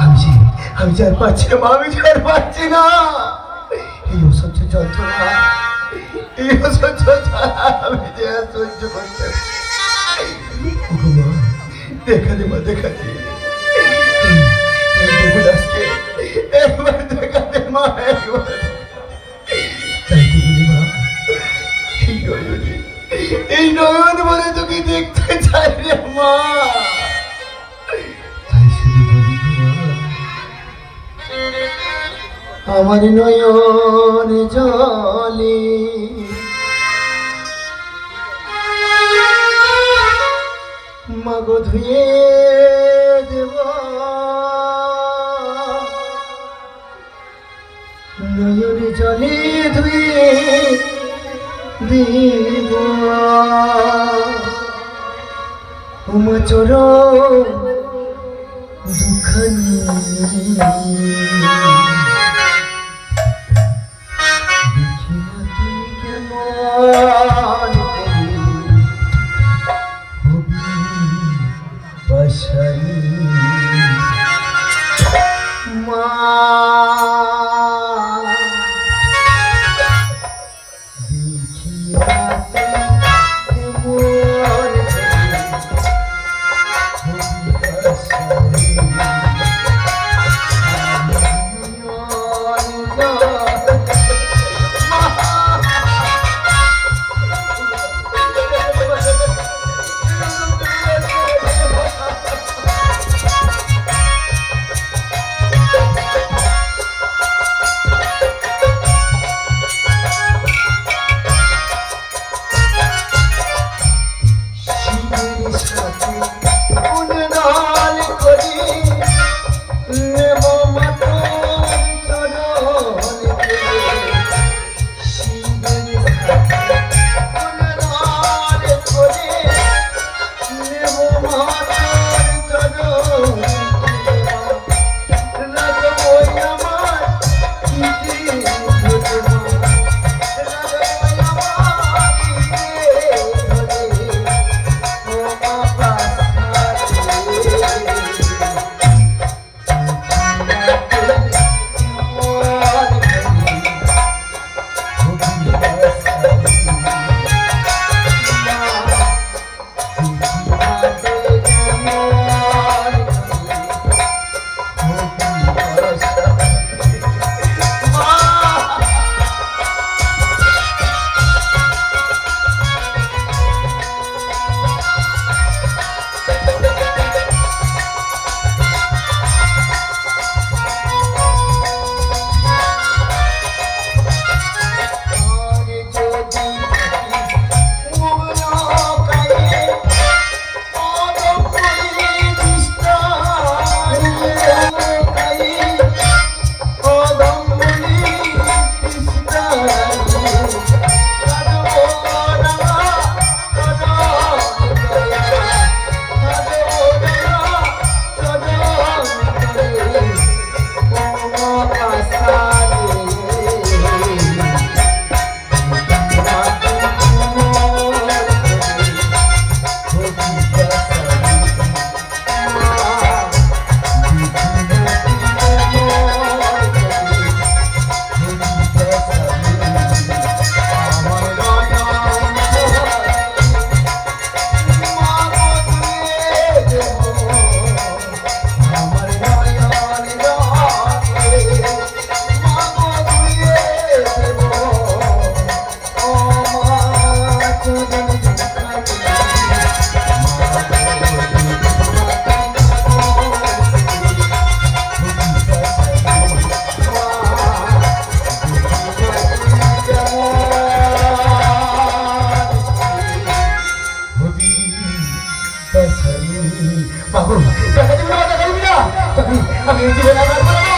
আমি যে আমি যে আর পাচ্ছি না আমি যে আর পাচ্ছি না এই অসহ্য যন্ত্রণা এই অসহ্য আমি যে সহ্য করতে দেখা দে দেখা দে দেখা দে মা আমার নয়ন জলে। মাগো ধুয়ে দেব। নয়ন জলে ধুয়ে দেব। উমা চোর দুখানি। বাসারি আমি আমি এই জীবন আমার করব না।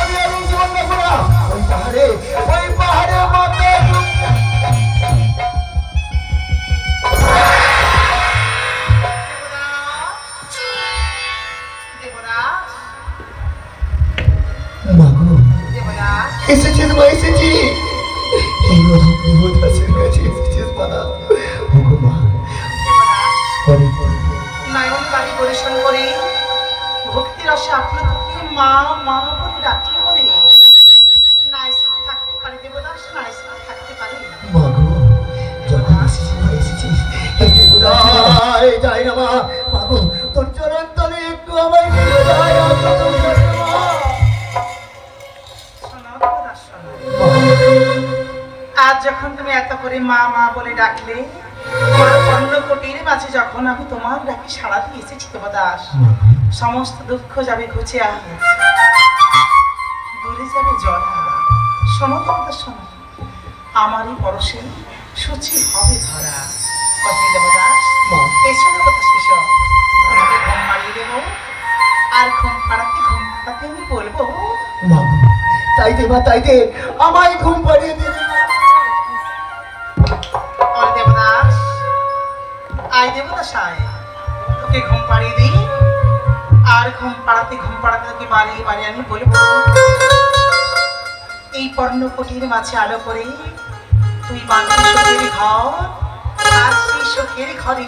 আমি আর এই জীবন দেখব না ওই পাহাড়ে ওই পাহাড়ে মাথা মাগো এসেছিস মা এসেছি এই অধম বিপদাসের কাছে এসেছিস মা ভালোবাসা আপনি মা মা বলে ডাকলে পরে? নাইসে থাকতে পারি দেবদাস নাইসে থাকতে পারি মাগো যখন এসেছিস এসেছিস যাই না মা মাগো তোর চরণ তলে একটু আমায় নিয়ে যায় আমি তোর চরণে মা শোনো দেবদাস শোনো। মা, আজ যখন তুমি এত করে মা মা বলে ডাকলে অন্য কোটির মাঝে যখন আমি তোমার ডাকে সাড়া দিয়ে এসেছি দেবদাস মাগো, সমস্ত দুঃখ যাবে ঘুচে আস দূরে যাবে জরা শোনো দেবদাস শোনো। আমারই পরশে সূচি হবে ধরা। কথা তোমাকে ঘুম দেবো। আর ঘুম পাড়াতে ঘুম পাড়াতে আমি বলব মাগো, তাই দে মা তাই দে। আমায় ঘুম পাড়িয়ে দে। অল দেবদাস আয় দেবদাস আয়। তোকে ঘুম পাড়িয়ে দিই। আর ঘুম পাড়াতে ঘুম পাড়াতে তোকে বাড়িয়ে বাড়ি আমি বলব এই পর্ণকুটির মাঝে আলো করে তুই বাঁধবি সুখের ঘর, আর সেই সুখের ঘরে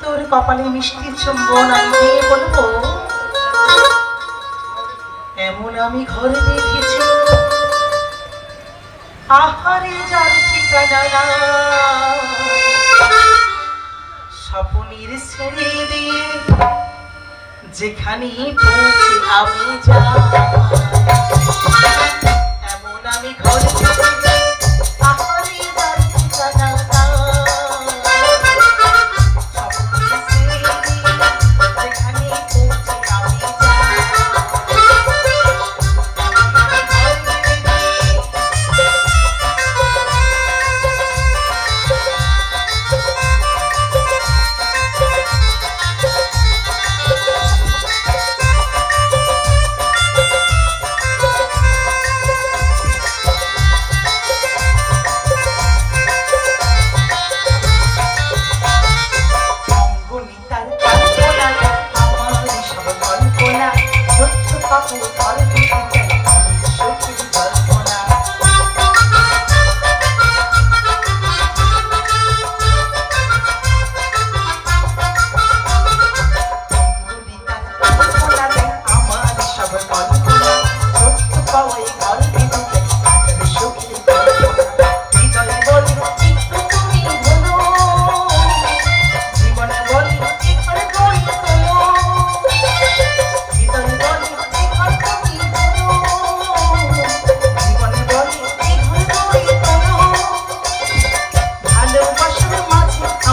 তোর কপালে মিষ্টি চুম্বন আমি বলব। এমন আমি ঘরে দেখেছি। আহারে যার ঠিকানা। স্বপনের ছেড়ে দিয়ে যেখানে পৌঁছে আমি যা এমন আমি ঘরে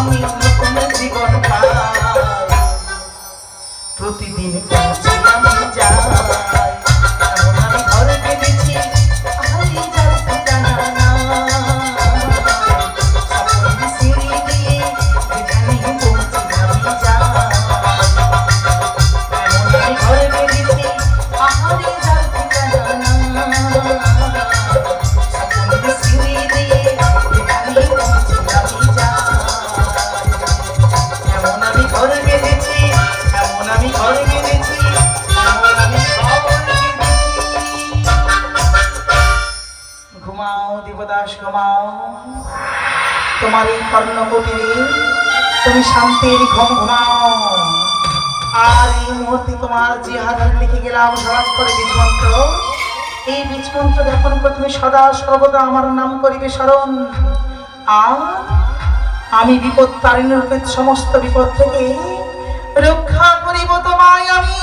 আমি নতুন জীবন পাই। প্রতিদিন তোমার এই কর্ণকুটিরে, তুমি শান্তির ঘম ঘুমাও আর এই মুহূর্তে তোমার যে হাজার লিখে গেলাম সরাজ করে বীজমন্ত্র এই বীজ মন্ত্র যখন তুমি সদা সর্বদা আমার নাম করিবে স্মরণ। আর আমি বিপদ তারিণী রূপে সমস্ত বিপদ থেকে রক্ষা করিব তোমায় আমি।